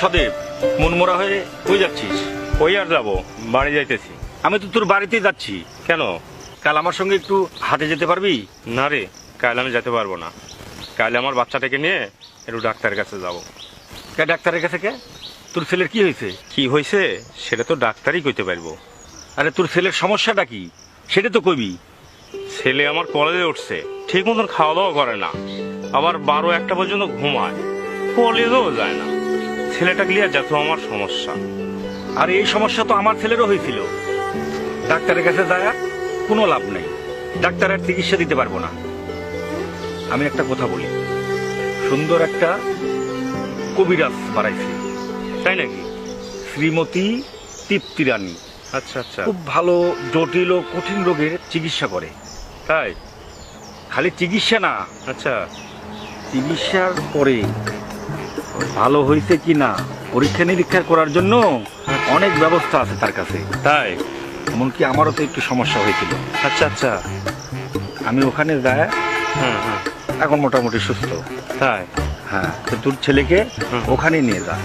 সদেব মনমরা হয়ে কই যাচ্ছিস। ওই আর যাব বাড়ি যাইতেছি। আমি তো তোর বাড়িতেই যাচ্ছি। কেন? কাল আমার সঙ্গে একটু হাটে যেতে পারবি? না রে কাল আমি যেতে পারব না। কাল আমার বাচ্চাটাকে নিয়ে একটু ডাক্তারের কাছে যাব। কে ডাক্তারের কাছে কে? তোর ছেলের কি হয়েছে? কি হয়েছে সেটা তো ডাক্তারই কইতে পারব। আরে তোর ছেলের সমস্যাটা কি? সেটা তো কবি ছেলে আমার কলেজে উঠছে ঠিক মতন খাওয়া দাওয়া করে না। আবার বারো একটা পর্যন্ত ঘুমায় কলেজেও যায় না। ছেলেটা ক্লিয়ার যত আমার সমস্যা। আর এই সমস্যা তো আমার ছেলেরও হয়েছিল। ডাক্তারের কাছে যায় কোনো লাভ নেই। ডাক্তারের চিকিৎসা দিতে পারব না। আমি একটা কথা বলি। সুন্দর একটা কবিরাজ বাড়াইছে তাই নাকি? শ্রীমতী তৃপ্তি রানী। আচ্ছা আচ্ছা। খুব ভালো জটিল ও কঠিন রোগের চিকিৎসা করে। তাই? খালি চিকিৎসা না। আচ্ছা। চিকিৎসার পরে ভালো হয়েছে কি না পরীক্ষা নিরীক্ষা করার জন্য অনেক ব্যবস্থা আছে তার কাছে। তাই? এমনকি আমারও তো একটু সমস্যা হয়েছিল। আচ্ছা আচ্ছা। আমি ওখানে যাই হ্যাঁ হ্যাঁ এখন মোটামুটি সুস্থ। তাই? হ্যাঁ তো তোর ছেলেকে। ওখানে নিয়ে যা।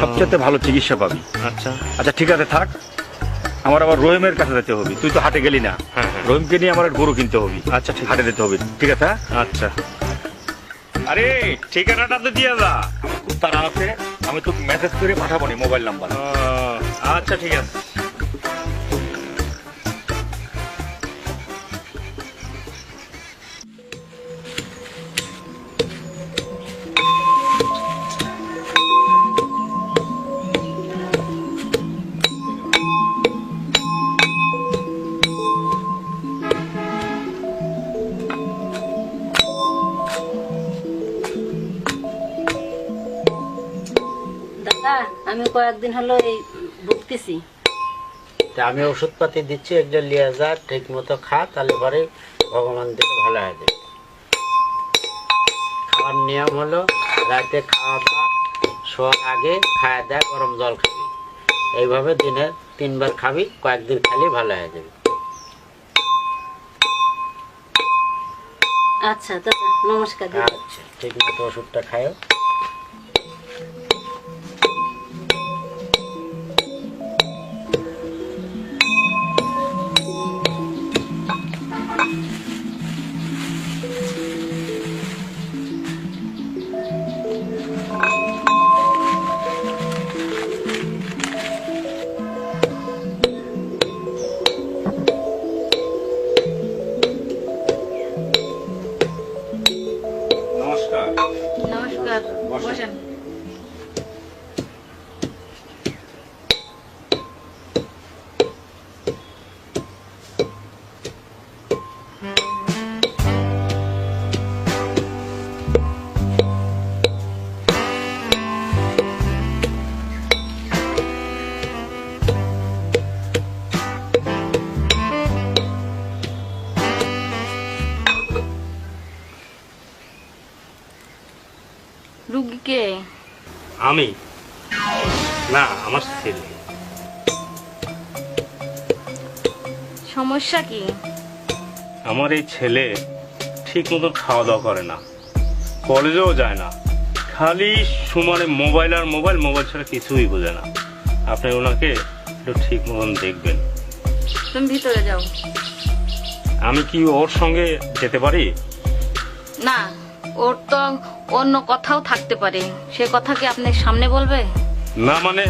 সবচেয়ে ভালো চিকিৎসা পাবি। আচ্ছা। আচ্ছা ঠিক আছে থাক। আমার আবার রহিমের কাছে যেতে হবে। তুই তো হাটে গেলি না। হ্যাঁ, হ্যাঁ। রহিমকে নিয়ে আমার গরু কিনতে হবে। আচ্ছা ঠিক হাটে যেতে হবে। ঠিক আছে? আচ্ছা। আরে ঠিকানাটা তো দিয়ে যা। তারা আছে আমি তোকে মেসেজ করে পাঠাবো নি মোবাইল নাম্বার আচ্ছা ঠিক আছে। আমি কয়েকদিন হলো এই ভুগতেছি। তা আমি ওষুধপাতি দিচ্ছি একজন লিয়ে যা ঠিক মতো খা তাহলে পরে ভগবান দিকে ভালো হয়ে যাবে খাওয়ার নিয়ম হলো রাতে খাওয়া দাওয়া শোয়ার আগে খাওয়া দেয় গরম জল খাবি। এইভাবে দিনে তিনবার খাবি কয়েকদিন খালি ভালো হয়ে যাবে। আচ্ছা দাদা নমস্কার আচ্ছা ঠিক মতো ওষুধটা খাও বসেন। রুগীকে? আমি? না আমার ছেলে। সমস্যা কি? আমার এই ছেলে ঠিক মতো খাওয়া দাওয়া করে না। কলেজেও যায় না। খালি সমানে মোবাইল আর মোবাইল মোবাইল ছাড়া কিছুই বোঝে না। আপনি ওনাকে একটু ঠিক মতন দেখবেন। তুমি ভিতরে যাও। আমি কি ওর সঙ্গে যেতে পারি? না। ওর তো অন্য কথাও থাকতে পারে। সে কথা কি আপনি সামনে বলবে? না মানে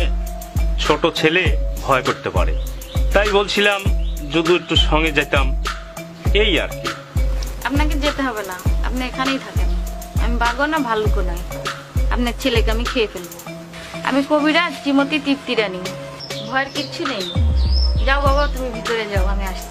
ছোট ছেলে ভয় করতে পারে। তাই বলছিলাম যদি একটু সঙ্গে যেতাম এই আর কি। আপনাকে যেতে হবে না আপনি এখানেই থাকেন। আমি বাঘও না ভাল্লুকও নয়। আপনার ছেলেকে আমি খেয়ে ফেলব। আমি কবিরাজ শ্রীমতী তৃপ্তি রানী। ভয়ের কিচ্ছু নেই। যাও বাবা তুমি ভিতরে যাও আমি আসছি।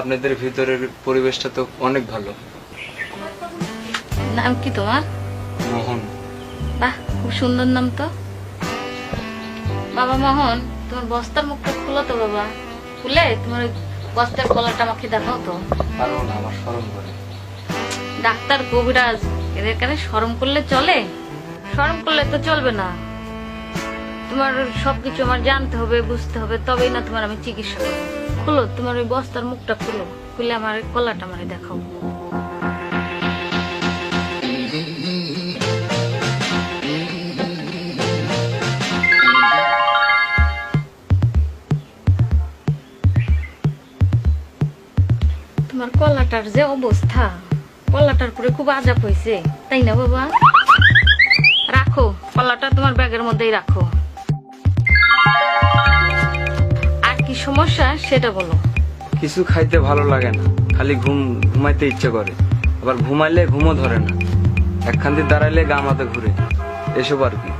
আপনাদের ভিতরের পরিবেশটা তো অনেক ভালো। নাম কি তোমার? মোহন। বাহ খুব সুন্দর নাম তো। বাবা মোহন তোমার বস্তার মুখটা খুলো তো বাবা। খুলে তোমার বস্তার কলারটা আমাকে দেখাও তো। পারব না আমার স্মরণ করে। ডাক্তার কবিরাজ এদের কানে শরম করলে চলে? শরম করলে তো চলবে না। তোমার সবকিছু আমার জানতে হবে বুঝতে হবে তবেই না তোমার আমি চিকিৎসা করব। খুলো, তোমার ওই বস্তার মুখটা খুলো, খুলে আমার কলাটা মানে দেখাও। তোমার কলাটার যে অবস্থা, কলাটার পরে খুব আজাব হয়েছে, তাই না বাবা? রাখো, কলাটা তোমার ব্যাগের মধ্যেই রাখো। কি সমস্যা সেটা বলো। কিছু খাইতে ভালো লাগে না। খালি ঘুম ঘুমাইতে ইচ্ছে করে। আবার ঘুমাইলে ঘুমও ধরে না। একখান দিয়ে দাঁড়াইলে গা মাথা ঘুরে। এসব আর কি।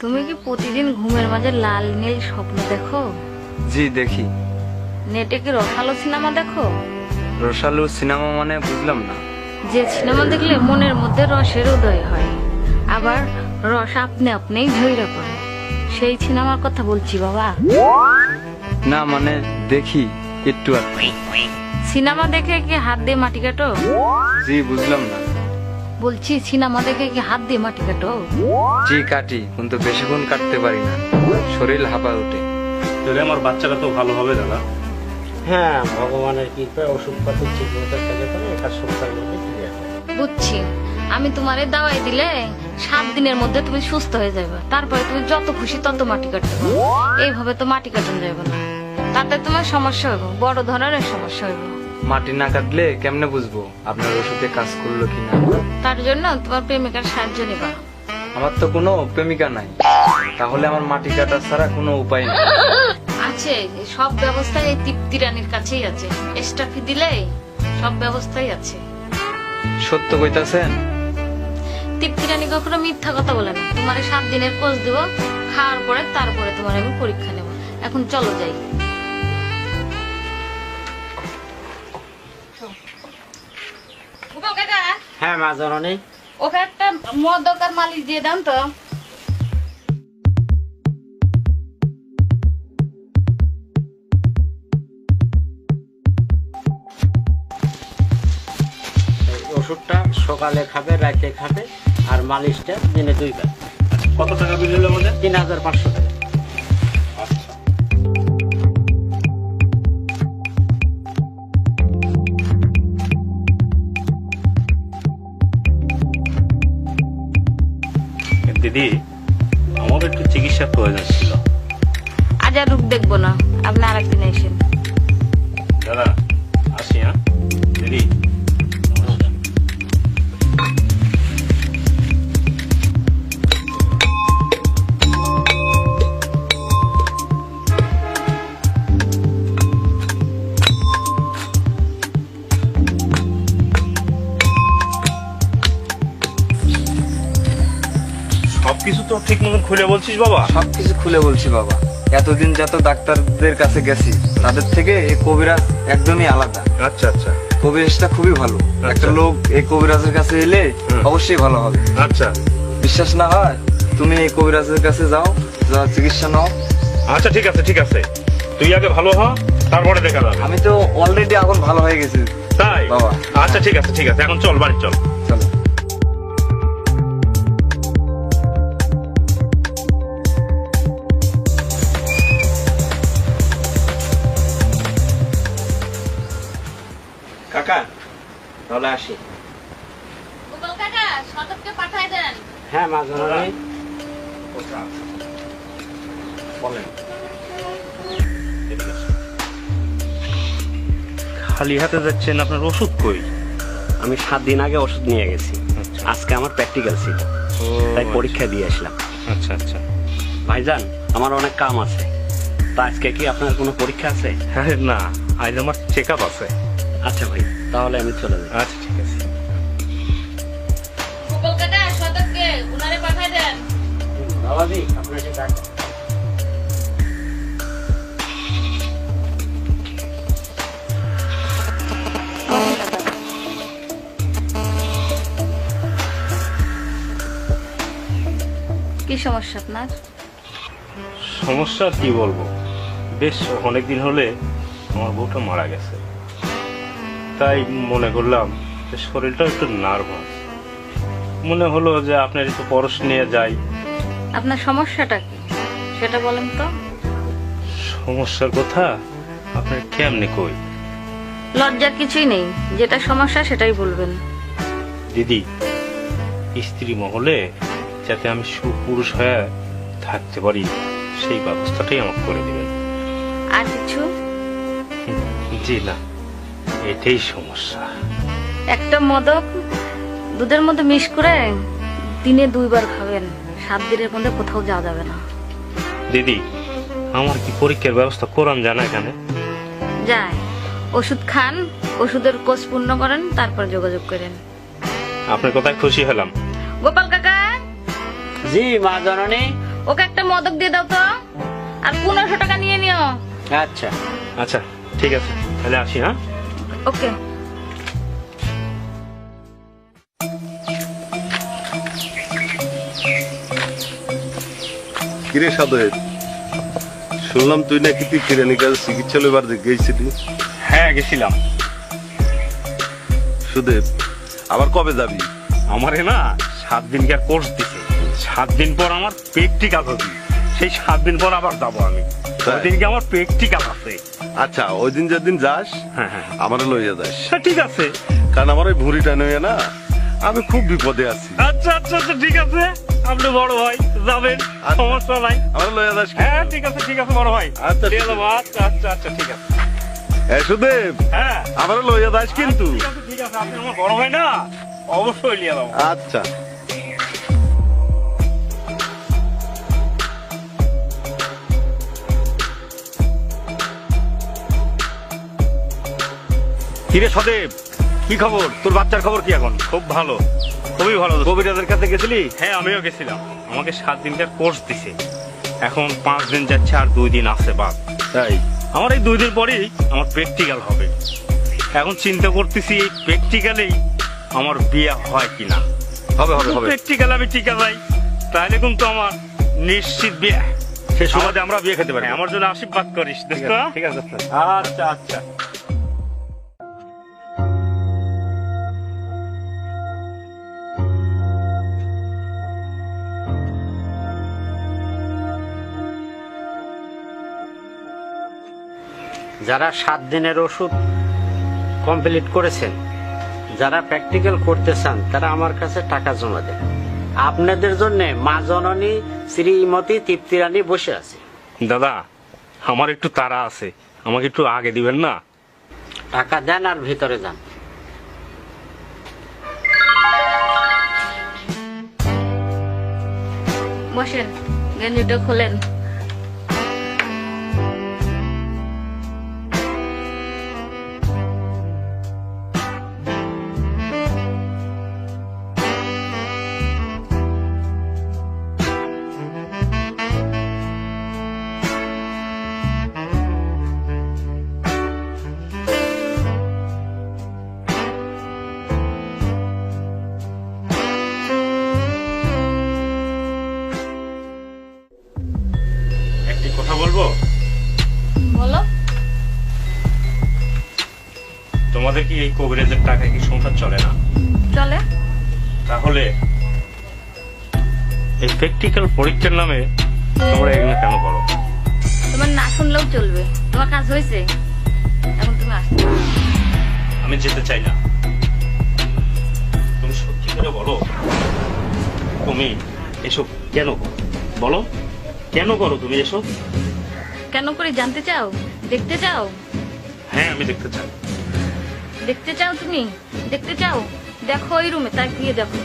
তুমি কি প্রতিদিন ঘুমের মাঝে লাল নীল স্বপ্ন দেখো? জি দেখি। নেটে কি রসালো সিনেমা দেখো? রসালু সিনেমা মানে বুঝলাম না। যে সিনেমা দেখলে মনের মধ্যে রসের উদয় হয়। আবার রস আপনি আপনিই ঝইরা পড়ে। সেই সিনেমার কথা বলছি বাবা। না মানে দেখি একটু আর। সিনেমা দেখে কি হাত দিয়ে মাটি কাটো? জি বুঝলাম না। বলছি সিনেমা দেখে কি হাত দিয়ে মাটি কাটো? জি কাটি কিন্তু বেশিক্ষণ কাটতে পারি না। শরীর হাঁপা ওঠে। তাহলে আমার বাচ্চাটা তো ভালো হবে দাদা। হ্যাঁ ভগবানের কৃপায় ওষুধপাতি ঠিক মতো খেলে পরে এক সপ্তাহের মধ্যে হবে বুঝছি। আমি তোমারে দাওয়াই দিলে সাত দিনের মধ্যে তুমি সুস্থ হয়ে যাবে। তারপরে তুমি যত খুশি তত মাটি কাটতে পারো এইভাবে তো মাটি কাটানো যাবে না। তাতে তোমার সমস্যা হবে বড় ধরনের সমস্যা হবে মাটি না কাটলে কেমনে বুঝব? আপনার ওষুধে কাজ করল কিনা? তার জন্য তোমার প্রেমিকার সাহায্য নেবা। আমার তো কোনো প্রেমিকা নাই। তাহলে আমার মাটি কাটা ছাড়া কোনো উপায় নেই। আছে সব ব্যবস্থাই এই তৃপ্তি রানীর কাছেই আছে। এক্সট্রা ফি দিলে সব ব্যবস্থাই আছে। সত্য কইতাছেন? তৃপ্তি রানী কখনো মিথ্যা কথা বলে না। তোমার সাত দিনের কোর্স দেবো খাওয়ার পরে তারপরে তোমার আমি পরীক্ষা নেব। এখন চলো যাই। হ্যাঁ মা জননী। ওকে একটা মদ দোকান মালিক দিয়ে দাম তো। ওষুধটা সকালে খাবে রাতে খাবে আর মালিশটা দিনে দুইবার। কত টাকা বিল হলো আমাদের? তিন হাজার পাঁচশো টাকা। দিদি আমার একটু চিকিৎসা প্রয়োজন ছিল। আজ আর রূপ দেখব না আপনি আর একদিন এসেন। দাদা আসি হ্যাঁ? দিদি তো ঠিক মতন খুলে বলছিস বাবা? সবকিছু খুলে বলছি বাবা। এতদিন যত ডাক্তারদের কাছে গেছি তাদের থেকে এই কবিরাজ একদমই আলাদা। আচ্ছা আচ্ছা। কবিরাজটা খুবই ভালো। একটা লোক এই কবিরাজের কাছে এলে অবশ্যই ভালো হবে। আচ্ছা। বিশ্বাস না হয় তুমি এই কবিরাজের কাছে যাও যা চিকিৎসা নাও। আচ্ছা ঠিক আছে ঠিক আছে। তুই আগে ভালো হ তারপরে দেখা যাবে। আমি তো অলরেডি এখন ভালো হয়ে গেছি। তাই? বাবা। আচ্ছা ঠিক আছে ঠিক আছে। এখন চল বাড়ি চল। চলো। কাকা তাহলে আসি। গোপাল কাকা সদরকে পাঠাই দেন। হ্যাঁ মা জননী বলেন। খালি হাতে যাচ্ছেন আপনার ওষুধ কই? আমি সাত দিন আগে ওষুধ নিয়ে গেছি। আচ্ছা। আজকে আমার প্র্যাকটিক্যাল ছিল। তাই পরীক্ষা দিয়ে আসলাম। আচ্ছা আচ্ছা। ভাইজান আমার অনেক কাম আছে। তা আজকে কি আপনার কোনো পরীক্ষা আছে? আরে না। আজ আমার চেক আপ আছে। আচ্ছা ভাই তাহলে আমি চলে যাই। আচ্ছা ঠিক আছে। গোপাল কাকা উনারে পাঠাই দেন। বাবাজি আপনাকে ডাক কি সমস্যা আপনার? সমস্যা কি বলব? বেশ অনেক দিন হলে আমার বউটা মারা গেছে। তাই মনে করলাম যে শরীরটা একটু নার্ভাস। মনে হলো যে আপনার একটু পরশ নিয়ে যাই। আপনার সমস্যাটা কি? সেটা বলেন তো। সমস্যার কথা আপনার কেমনে কই? লজ্জার কিছুই নেই। যেটা সমস্যা সেটাই বলবেন। দিদি স্ত্রী মহলে যাতে আমি সুপুরুষ হয়ে থাকতে পারি সেই ব্যবস্থাটাই আমাকে করে দিবেন। আর কিছু? জি না। এটাই সমস্যা। একটা মদক দুধের মধ্যে মিশ করে দিনে দুইবার খাবেন। সাত দিনের মধ্যে কোথাও যাওয়া যাবে না। দিদি আমার কি পরীক্ষার ব্যবস্থা কোরআন জানা এখানে? যায়। ওষুধ খান ওষুধের কোষ পূর্ণ করেন তারপর যোগাযোগ করেন। আপনার কথায় খুশি হলাম। গোপাল কাকা? জি মা জননী। ওকে একটা মদক দিয়ে দাও তো। আর পনেরোশো টাকা নিয়ে নিও। আচ্ছা। আচ্ছা ঠিক আছে। তাহলে আসি হ্যাঁ? ওকে কিরে সাদয়ের শুনলাম তুই নাকি তুই কিরানিকার চিকিৎসা এবার গেছিলি। হ্যাঁ গেছিলাম। সুদেব আবার কবে যাবি? আমারে না সাত দিনকার কোর্স দিছে। সাত দিন পর আমার প্র্যাকটিক্যাল হবে সেই সাত দিন পর আবার যাব আমি? ওদিনকে আমার প্র্যাকটিক্যাল আছে। আচ্ছা ওই দিন যেদিন যাস হ্যাঁ হ্যাঁ আমার লইয়া যাস। হ্যাঁ, ঠিক আছে। কারণ আমার ওই ভুঁড়িটা নইয়া না আমি খুব বিপদে আছি। আচ্ছা আচ্ছা আচ্ছা ঠিক আছে। আপনি বড় ভাই যাবেন আচ্ছা। সমস্যা নাই। আমার লইয়া যাস। হ্যাঁ ঠিক আছে ঠিক আছে বড় ভাই। আচ্ছা, ঠিক আছে। আচ্ছা আচ্ছা আচ্ছা ঠিক আছে। সুদেব হ্যাঁ। আমার লইয়া যাস কিন্তু। ঠিক আছে ঠিক আছে আপনি আমার বড় ভাই না? অবশ্যই নিয়ে যাব। আচ্ছা। কিরে সদেব কি খবর? তোর বাচ্চার খবর কি এখন? খুব ভালো। খুবই ভালো। কবিরাজের কাছে গেছিলি? হ্যাঁ আমিও গেছিলাম। আমাকে সাত দিনকার কোর্স দিছে। এখন পাঁচ দিন যাচ্ছে আর দুই দিন আছে বাদ। তাই? আমার এই দুই দিন পরেই আমার প্র্যাকটিক্যাল হবে। এখন চিন্তা করতেছি এই প্র্যাকটিক্যালেই আমার বিয়ে হয় কিনা। হবে হবে হবে। প্র্যাকটিক্যাল আমি টিকা যাই তাহলে কিন্তু আমার নিশ্চিত বিয়ে। সে সুবাদে আমরা বিয়ে খেতে পারি হ্যাঁ, আমার জন্য আশীর্বাদ করিস ঠিক আছে। আচ্ছা আচ্ছা। যারা সাত দিনের ওষুধ কমপ্লিট করেছেন যারা প্র্যাকটিক্যাল করতে চান তারা আমার কাছে টাকা জমা দেন। আপনাদের জন্য মা জননী শ্রীমতী তৃপ্তিরানী বসে আছে। দাদা আমার একটু তাড়া আছে। আমাকে একটু আগে দিবেন না? টাকা দেন আর ভিতরে যান। বসেন গেঞ্জিটা খোলেন। তোমাদের কি এই কবিরাজের টাকায় কি সংসার চলে না? চলে। তাহলে এই প্র্যাকটিক্যাল পরীক্ষার নামে তোমরা এগুলো কেন করো? তোমার না শুনলেও চলবে। তোমার কাজ হয়েছে। এখন তুমি আসতে আমি যেতে চাই না। তুমি সত্যি করে বলো তুমি এসব কেন করো? বলো কেন করো তুমি এসব? কেন করে জানতে চাও? দেখতে চাও? হ্যাঁ আমি দেখতে চাই। দেখতে চাও তুমি? দেখতে চাও? দেখো ওই রুমে তাই গিয়ে দেখো।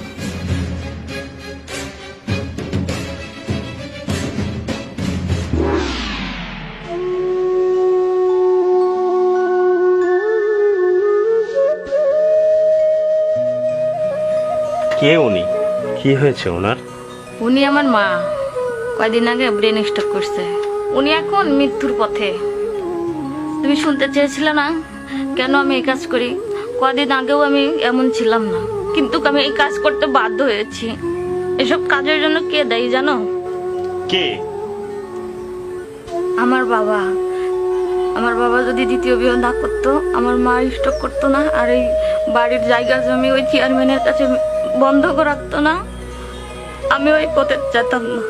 কে উনি? কি হয়েছে ওনার? উনি আমার মা। কয়দিন আগে ব্রেন স্ট্রোক করছে। উনি এখন মৃত্যুর পথে। তুমি শুনতে চেয়েছিলে না? কেন আমি এই কাজ করি? কদিন আগেও আমি এমন ছিলাম না। কিন্তু আমি এই কাজ করতে বাধ্য হয়েছি। এসব কাজের জন্য কে দায়ী জানো? কে? আমার বাবা। আমার বাবা যদি দ্বিতীয় বিয়ে না করতো আমার মা স্টক করতো না আর এই বাড়ির জায়গা জমি ওই চেয়ারম্যানের কাছে বন্ধক রাখতো না আমি ওই পথে যেতাম না।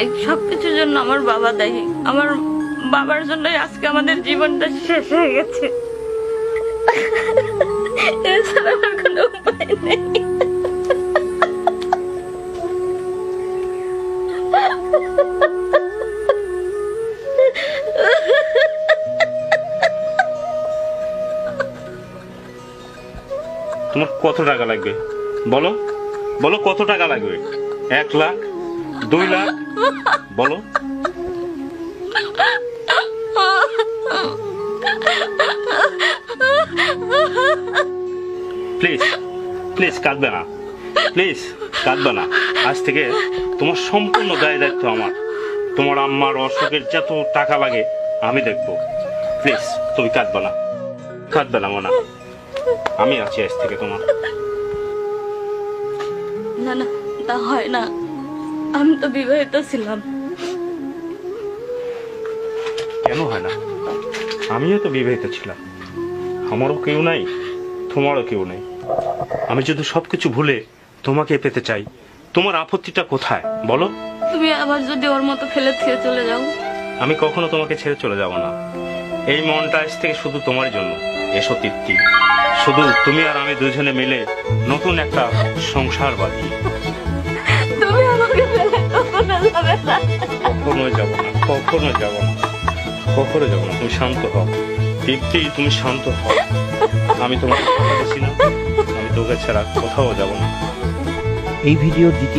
এই সব কিছুর জন্য আমার বাবা দায়ী। আমার বাবার জন্যই আজকে আমাদের জীবনটা শেষ হয়ে গেছে। তোমার কত টাকা লাগবে? বলো। বলো কত টাকা লাগবে? এক লাখ, দুই লাখ? বলো। প্লিজ প্লিজ কাঁদবে না। প্লিজ কাঁদবে না। আজ থেকে তোমার সম্পূর্ণ দায় দায়িত্ব আমার। তোমার আম্মার অসুখের যত টাকা লাগে আমি দেখব। প্লিজ তুমি কাঁদবে না। কাঁদবে না মনা। আমি আছি আজ থেকে তোমার। না না তা হয় না। আমি তো বিবাহিত ছিলাম। কেন হয় না? আমিও তো বিবাহিত ছিলাম। আমারও কেউ নাই তোমারও কেউ নেই। আমি যদি সবকিছু ভুলে তোমাকে পেতে চাই তোমার আপত্তিটা কোথায়? বলো। তুমি আবার যদি ওর মতো ফেলে থেকে চলে যাও। আমি কখনো তোমাকে ছেড়ে চলে যাব না। এই মনটা আজ থেকে শুধু তোমার জন্য। এসো তৃপ্তি। শুধু তুমি আর আমি দুজনে মিলে নতুন একটা সংসার বাঁধি। তুমি আমাকে ফেলে কখনো যাবে না। কখনো যাব না। কখনো যাব না। কখনো যাব না। তুমি শান্ত হও। তৃপ্তি তুমি শান্ত হও। আমি তোমাকে না। আমি ছাড়া কোথাও যাব না। এই ভিডিও দ্বিতীয়